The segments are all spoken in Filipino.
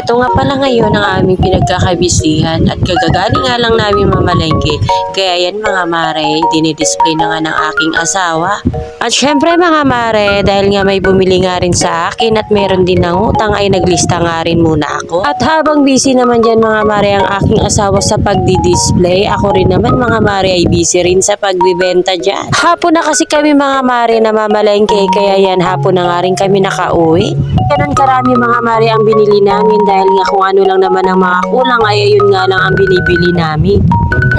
Ito nga pala ngayon ang aming pinagkakabisihan at kagagaling nga lang namin mamalengke. Kaya yan mga mare, dinidisplay na nga ng aking asawa. At syempre mga mare, dahil nga may bumili nga rin sa akin at meron din ng utang ay naglista nga rin muna ako. At habang busy naman dyan mga mare ang aking asawa sa pagdi-display, ako rin naman mga mare ay busy rin sa pagbibenta dyan. Hapon na kasi kami mga mare na mamalengke, kaya yan hapon na nga rin kami nakauwi. Ganun karami mga mare ang binili namin dahil nga kung ano lang naman ang mga kulang ay ayun nga lang ang binibili namin.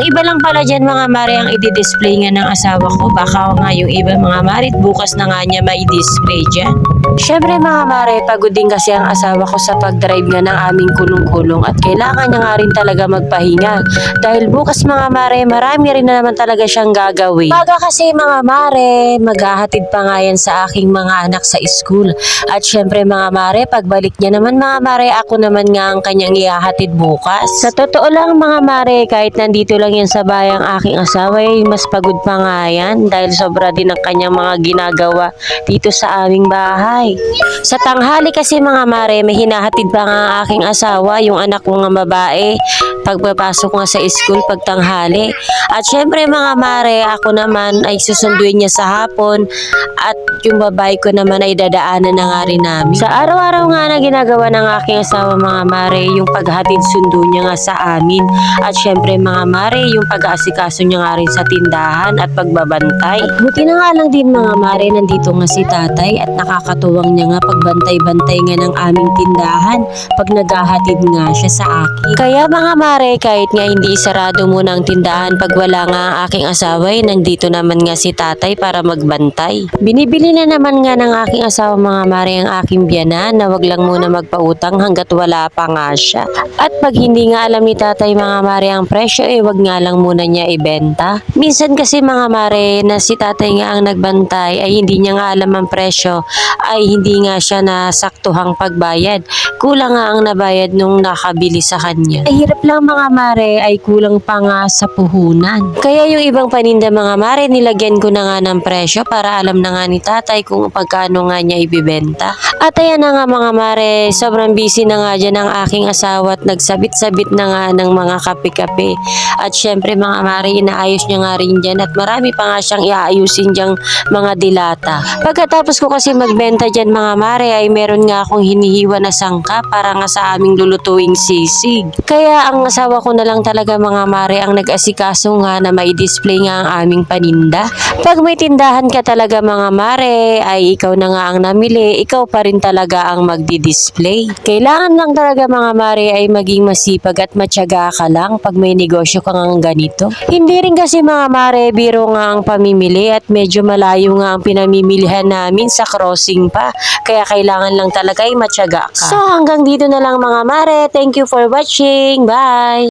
Ang iba lang pala dyan mga mare ang i-display nga ng asawa ko. Baka nga yung iba mga mare at bukas na nga niya mai-display dyan. Syempre mga mare, pagod din kasi ang asawa ko sa pag-drive nga ng aming kulong-kulong at kailangan niya nga rin talaga magpahinga. Dahil bukas mga mare, marami rin na naman talaga siyang gagawin. Baga kasi mga mare, maghahatid pa nga yan sa aking mga anak sa school. At syempre mga mare, pagbalik niya naman mga mare, ako naman nga ang kanyang ihahatid bukas. Sa totoo lang mga mare, kahit nandito lang yan sa bayang aking asawa, ay mas pagod pa nga yan dahil sobra din ang kanyang mga ginagawa dito sa aming bahay. Sa tanghali kasi mga mare, may hinahatid pa nga aking asawa, yung anak ko nga babae, pagpapasok nga sa school pag tanghali. At syempre mga mare, ako naman ay susunduin niya sa hapon at yung babae ko naman ay dadaanan na nga rin namin. Sa araw-araw nga na ginagawa ng aking asawa mga mare, yung paghatid sundo niya nga sa amin. At syempre mga mare, yung pag-aasikaso niya nga rin sa tindahan at pagbabantay. At buti na nga lang din mga mare, nandito nga si tatay at nakakatuwang niya nga pagbantay-bantay nga ng aming tindahan pag naghahatid nga siya sa akin. Kaya mga mare, kahit nga hindi sarado muna ang tindahan pag wala nga aking asawa, eh, nandito naman nga si tatay para magbantay. Binibili na naman nga ng aking asawa mga mare ang aking biyanan na wag lang muna magpautang hanggat wala pa nga siya. At pag hindi nga alam ni tatay mga mare ang presyo, eh wag nga lang muna niya ibenta. Minsan kasi mga mare na si tatay nga ang nagbantay ay hindi niya nga alam ang presyo ay hindi nga siya nasaktuhang pagbayad. Kulang nga ang nabayad nung nakabili sa kanya. Ay hirap lang mga mare ay kulang pa nga sa puhunan. Kaya yung ibang paninda mga mare nilagyan ko na nga ng presyo para alam na nga ni tatay kung pagkano nga niya ibibenta. At ayan na nga mga mare, sobrang busy na nga dyan ang aking asawa at nagsabit-sabit na nga ng mga kape-kape. At syempre mga mare, inaayos niya nga rin dyan at marami pa nga siyang iaayusin dyang mga dilata. Pagkatapos ko kasi magbenta dyan mga mare ay meron nga akong hinihiwa na sangka para nga sa aming lulutuing sisig. Kaya ang asawa ko na lang talaga mga mare ang nag-asikaso nga na may display nga ang aming paninda. Pag may tindahan ka talaga mga mare ay ikaw na nga ang namili, ikaw pa rin talaga ang magdi-display. Kailangan lang talaga mga mare ay maging masipag at matyaga ka lang pag may negosyo kang ang ganito. Hindi rin kasi mga mare biro nga ang pamimili at medyo malayo nga ang pinamimilihan namin sa crossing pa. Kaya kailangan lang talaga ay matyaga ka. So hanggang dito na lang mga mare. Thank you for watching. Bye!